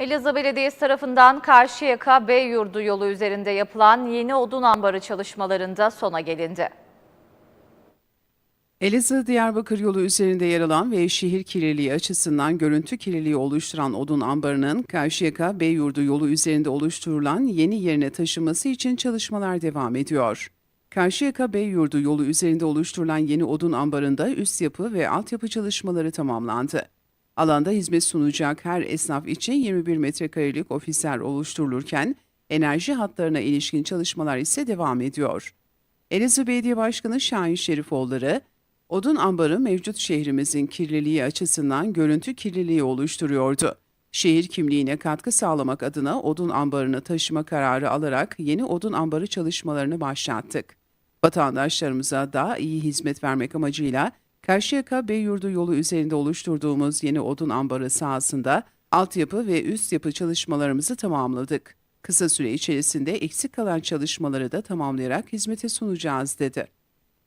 Elazığ Belediyesi tarafından Karşıyaka Beyyurdu yolu üzerinde yapılan yeni odun ambarı çalışmalarında sona gelindi. Elazığ-Diyarbakır yolu üzerinde yer alan ve şehir kirliliği açısından görüntü kirliliği oluşturan odun ambarının Karşıyaka Beyyurdu yolu üzerinde oluşturulan yeni yerine taşınması için çalışmalar devam ediyor. Karşıyaka Beyyurdu yolu üzerinde oluşturulan yeni odun ambarında üst yapı ve altyapı çalışmaları tamamlandı. Alanda hizmet sunacak her esnaf için 21 metrekarelik ofisler oluşturulurken enerji hatlarına ilişkin çalışmalar ise devam ediyor. Elazığ Belediye Başkanı Şahin Şerifoğulları, odun ambarı mevcut şehrimizin kirliliği açısından görüntü kirliliği oluşturuyordu. Şehir kimliğine katkı sağlamak adına odun ambarını taşıma kararı alarak yeni odun ambarı çalışmalarını başlattık. Vatandaşlarımıza daha iyi hizmet vermek amacıyla Karşıyaka Beyyurdu yolu üzerinde oluşturduğumuz yeni odun ambarı sahasında altyapı ve üst yapı çalışmalarımızı tamamladık. Kısa süre içerisinde eksik kalan çalışmaları da tamamlayarak hizmete sunacağız dedi.